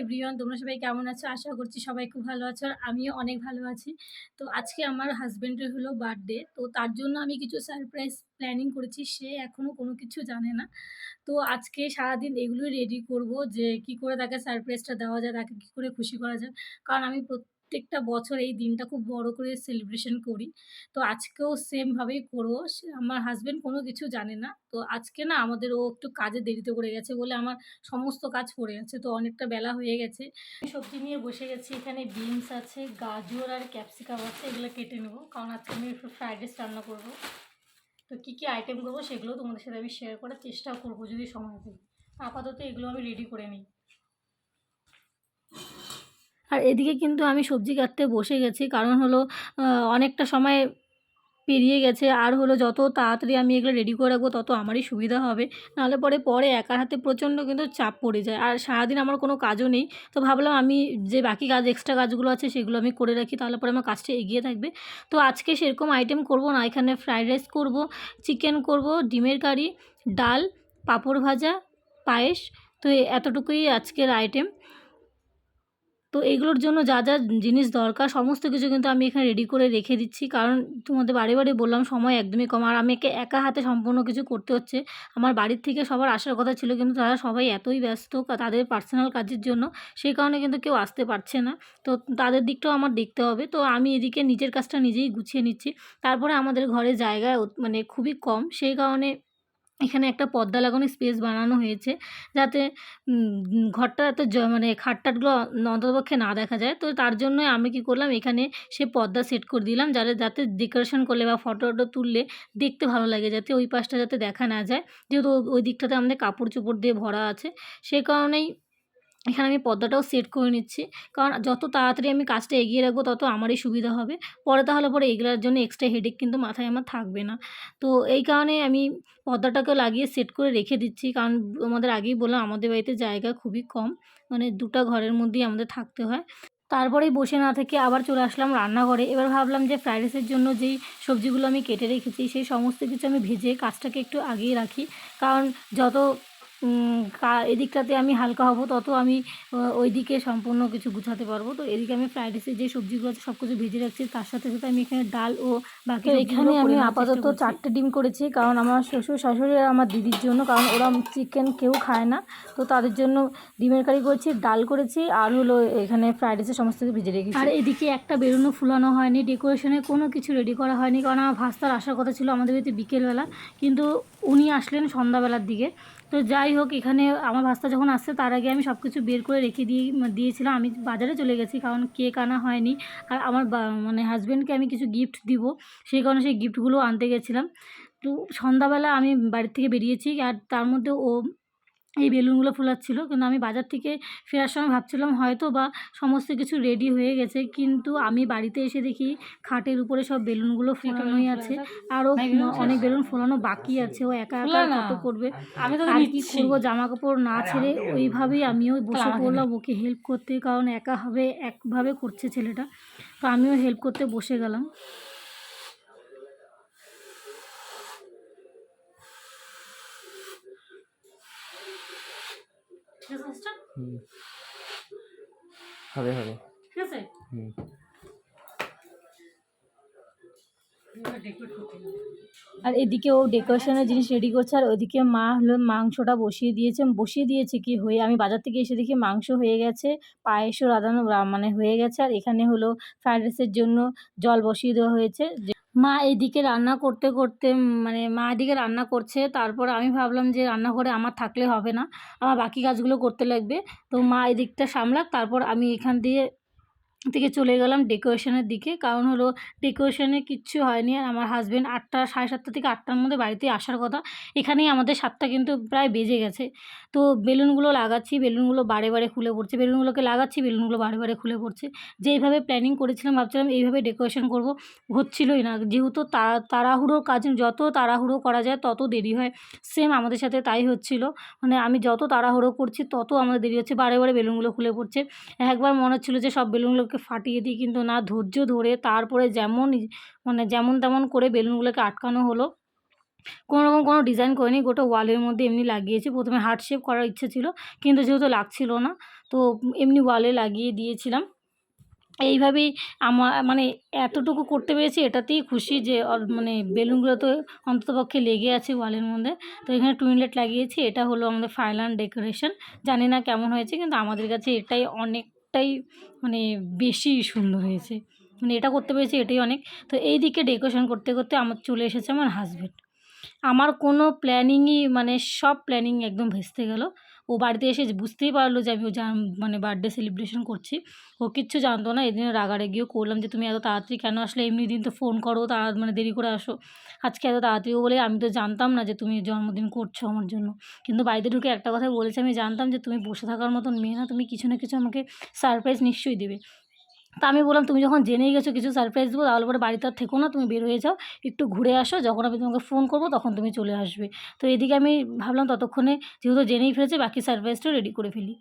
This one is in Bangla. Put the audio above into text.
এভরিওয়ান, তোমরা সবাই কেমন আছো? আশা করছি সবাই খুব ভালো আছো আর আমিও অনেক ভালো আছি। তো আজকে আমার হাজব্যান্ডের হলো বার্থডে, তো তার জন্য আমি কিছু সারপ্রাইজ প্ল্যানিং করেছি, সে এখনও কোনো কিছু জানে না। তো আজকে সারাদিন এগুলোই রেডি করব যে কি করে তাকে সারপ্রাইজটা দেওয়া যায়, তাকে কী করে খুশি করা যায়। কারণ আমি প্রত্যেকটা বছর এই দিনটা খুব বড় করে সেলিব্রেশন করি। তো আজকেও সেমভাবেই করব। আমার হাজব্যান্ড কোনো কিছু জানে না। তো আজকে না আমাদের ও একটু কাজে দেরিতে করে গেছে বলে আমার সমস্ত কাজ পড়ে গেছে। তো অনেকটা বেলা হয়ে গেছে। সবজি নিয়ে বসে গেছি। এখানে বিনস আছে, গাজর আর ক্যাপসিকাম আছে, এগুলো কেটে নেব। কারণ আজকে আমি একটু ফ্রাইড রাইস রান্না করব। তো কী কী আইটেম করব সেগুলো তোমাদের সাথে আমি শেয়ার করার চেষ্টা করব যদি সময় পাই। আপাতত এগুলো আমি রেডি করে নিই। আর এদিকে কিন্তু আমি সবজি কাটতে বসে গেছি। কারণ হলো অনেকটা সময় পেরিয়ে গেছে। আর হলো, যত তাড়াতাড়ি আমি এগুলো রেডি করে রাখব, তত আমারই সুবিধা হবে। নাহলে পরে পরে একার হাতে প্রচণ্ড কিন্তু চাপ পড়ে যায়। আর সারাদিন আমার কোনো কাজও নেই। তো ভাবলাম আমি যে বাকি কাজ এক্সট্রা কাজগুলো আছে, সেগুলো আমি করে রাখি। তাহলে পরে আমার কাজটা এগিয়ে থাকবে। তো আজকে সেরকম আইটেম করব না। এখানে ফ্রাইড রাইস করব চিকেন করব, ডিমের কারি, ডাল, পাঁপড় ভাজা, পায়েস। তো এতটুকুই আজকের আইটেম তো এগুলোর জন্য যা যা জিনিস দরকার, সমস্ত কিছু কিন্তু আমি এখানে রেডি করে রেখে দিচ্ছি। কারণ তোমাদের বারে বারে বললাম, সময় একদমই কম। আর আমাকে একা হাতে সম্পূর্ণ কিছু করতে হচ্ছে। আমার বাড়ির থেকে সবার আসার কথা ছিল, কিন্তু তারা সবাই এতই ব্যস্ত তাদের পার্সোনাল কাজের জন্য, সেই কারণে কিন্তু কেউ আসতে পারছে না। তো তাদের দিকটাও আমার দেখতে হবে। তো আমি এদিকে নিজের কাজটা নিজেই গুছিয়ে নিচ্ছি। তারপরে আমাদের ঘরে জায়গা অত- মানে খুবই কম। সেই কারণে এখানে একটা পর্দা লাগানো স্পেস বানানো হয়েছে যাতে ঘরটা এত মানে খাটটাটগুলো অন্ততপক্ষে না দেখা যায়। তো তার জন্য আমি কি করলাম, এখানে সে পর্দা সেট করে দিলাম যাতে যাতে ডেকোরেশন করলে বা ফটো টটো তুললে দেখতে ভালো লাগে, যাতে ওই পাশটা যাতে দেখা না যায়। যেহেতু ওই দিকটাতে আমাদের কাপড় চোপড় দিয়ে ভরা আছে, সে কারণেই এখানে আমি পর্দাটাও সেট করে নিচ্ছি। কারণ যত তাড়াতাড়ি আমি কাজটা এগিয়ে রাখব, তত আমারই সুবিধা হবে। পরে তাহলে পরে এগুলোর জন্য এক্সট্রা হেডেক কিন্তু মাথায় আমার থাকবে না। তো এই কারণে আমি পর্দাটাকে লাগিয়ে সেট করে রেখে দিচ্ছি। কারণ আমাদের আগেই বললাম, আমাদের বাড়িতে জায়গা খুবই কম। মানে দুটো ঘরের মধ্যেই আমাদের থাকতে হয়। তারপরেই বসে না থেকে আবার চলে আসলাম রান্নাঘরে। এবার ভাবলাম যে ফ্রাইড রাইসের জন্য যেই সবজিগুলো আমি কেটে রেখেছি, সেই সমস্ত কিছু আমি ভেজে কাজটাকে একটু আগিয়ে রাখি। কারণ যত এদিকটাতে আমি হালকা হব তত আমি ওইদিকে সম্পূর্ণ কিছু গুছাতে পারব। তো এদিকে আমি ফ্রাইড রাইসের যে সবজিগুলো আছে সব কিছু ভেজে রাখছি। তার সাথে সাথে আমি এখানে ডাল ও বাকি এখানে আমি আপাতত চারটে ডিম করেছি কারণ আমার শ্বশুর শাশুড়ি আর আমার দিদির জন্য কারণ ওরা চিকেন কেউ খায় না। তো তাদের জন্য ডিমের কারি করেছি ডাল করেছি আর হলো এখানে ফ্রাইড রাইসের সমস্ত কিছু ভেজে রেখেছি। আর এদিকে একটা বেরোনো ফুলানো হয়নি ডেকোরেশনে কোনো কিছু রেডি করা হয়নি কারণ আমার ভাস্তার আসার কথা ছিল আমাদের বাড়িতে বিকেলবেলা। কিন্তু উনি আসলেন সন্ধ্যাবেলার দিকে। তো যাই হোক, এখানে আমার ভাস্তা যখন আসছে, তার আগে আমি সব কিছু বের করে রেখে দিয়ে দিয়েছিলাম। আমি বাজারে চলে গেছি, কারণ কেক আনা হয়নি। আর আমার মানে হাজব্যান্ডকে আমি কিছু গিফট দিব, সেই কারণে সেই গিফটগুলো আনতে গেছিলাম। তো সন্ধ্যাবেলা আমি বাড়ির থেকে বেরিয়েছি, আর তার মধ্যে ও এই বেলুনগুলো ফোলাচ্ছিল। কিন্তু আমি বাজার থেকে ফেরার সময় ভাবছিলাম হয়তো বা সমস্ত কিছু রেডি হয়ে গেছে। কিন্তু আমি বাড়িতে এসে দেখি খাটের উপরে সব বেলুনগুলো ফোলানোই আছে। আরও অনেক বেলুন ফোলানো বাকি আছে। ও একা একা কত করবে? আমি তো আর কি করব? জামা কাপড় না ছেড়ে ওইভাবেই আমিও বসে পড়লাম ওকে হেল্প করতে। কারণ একা হবে একভাবে করছে ছেলেটা। তো আমিও হেল্প করতে বসে গেলাম। ঠিক আছে হবে হবে ঠিক আছে হুম আর এদিকে ও ডেকোরেশনের জিনিস রেডি করছে আর ওইদিকে মা হলো মাংসটা বসিয়ে দিয়েছে। বসিয়ে দিয়েছে কি হয়ে? আমি বাজার থেকে এসে দেখি মাংস হয়ে গেছে পায়েসও রাঁধানো মানে হয়ে গেছে। আর এখানে হলো ফ্রাইড রাইসের জন্য জল বসিয়ে দেওয়া হয়েছে যে- মা এদিকে রান্না করতে করতে মানে মা এদিকে রান্না করছে, তারপর আমি ভাবলাম যে রান্নাঘরে আমার থাকলে হবে না, আমার বাকি কাজগুলো করতে লাগবে। তো মা এদিকটা সামলাক, তারপর আমি এখান দিয়ে থেকে চলে গেলাম ডেকোরেশনের দিকে। কারণ হলো ডেকোরেশনে কিচ্ছু হয়নি। আর আমার হাজব্যান্ড আটটা, সাড়ে সাতটা থেকে আটটার মধ্যে বাড়িতে আসার কথা। এখানেই আমাদের সাতটা কিন্তু প্রায় বেজে গেছে। তো বেলুনগুলো লাগাচ্ছি, বেলুনগুলো বারে বারে খুলে পড়ছে। বেলুনগুলোকে লাগাচ্ছি, বেলুনগুলো বারে বারে খুলে পড়ছে। যেইভাবে প্ল্যানিং করেছিলাম, ভাবছিলাম এইভাবে ডেকোরেশন করব। হচ্ছিলই না। যেহেতু তাড়া তাড়াহুড়োর কাজ, যত তাড়াহুড়ো করা যায়, তত দেরি হয়। সেম আমাদের সাথে তাই হচ্ছিল। মানে আমি যত তাড়াহুড়ো করছি, তত আমাদের দেরি হচ্ছে। বারে বারে বেলুনগুলো খুলে পড়ছে। একবার মনে হচ্ছিল যে সব বেলুনগুলোকে ফাটিয়ে দিই কিন্তু না, ধৈর্য ধরে তারপরে যেমন মানে যেমন তেমন করে বেলুনগুলোকে আটকানো হলো। কোনো রকম কোনো ডিজাইন করিনি, গোটা ওয়ালের মধ্যে এমনি লাগিয়েছি। প্রথমে হার্ট শেপ করার ইচ্ছে ছিল, কিন্তু যেহেতু লাগছিল না, তো এমনি ওয়ালে লাগিয়ে দিয়েছিলাম। এইভাবেই আমার মানে এতটুকু করতে পেরেছি, এটাতেই খুশি যে মানে বেলুনগুলো তো অন্ততপক্ষে লেগে আছে ওয়ালের মধ্যে। তো এখানে টুইনলেট লাগিয়েছি, এটা হলো আমাদের ফাইনাল ডেকোরেশন জানি না কেমন হয়েছে, কিন্তু আমাদের কাছে এটাই অনেকটাই মানে বেশি সুন্দর হয়েছে। মানে এটা করতে পেরেছি এটাই অনেক। তো এই দিকে ডেকোরেশন করতে করতে আমার চলে এসেছে আমার হাজব্যান্ড আমার কোনো প্ল্যানিংই মানে সব প্ল্যানিং একদম ভেস্তে গেল। ও বাড়িতে এসে বুঝতেই পারল যে আমি ও মানে বার্থডে সেলিব্রেশন করছি, ও কিচ্ছু জানতো না, এদিন গিয়েও করলাম যে তুমি এত তাড়াতাড়ি কেন আসলে? এমনি দিন তো ফোন করো তাড়া মানে দেরি করে আসো। আজকে এত তাড়াতাড়ি বলে, আমি তো জানতাম না যে তুমি জন্মদিন করছ আমার জন্য। কিন্তু বাড়িতে ঢুকে একটা কথা বলেছে, আমি জানতাম যে তুমি বসে থাকার মতন মেয়ে না, তুমি কিছু না কিছু আমাকে সারপ্রাইজ নিশ্চয়ই দেবে। তা আমি বললাম, তুমি যখন জেনেই গেছো কিছু সারপ্রাইজ দেবো, তাহলে পরে বাড়িতে আর থেকো না, তুমি বের হয়ে যাও, একটু ঘুরে আসো, যখন আমি তোমাকে ফোন করব, তখন তুমি চলে আসবে। তো এদিকে আমি ভাবলাম ততক্ষণে, যেহেতু জেনেই ফেলেছে, বাকি সারপ্রাইজটাও রেডি করে ফেলি।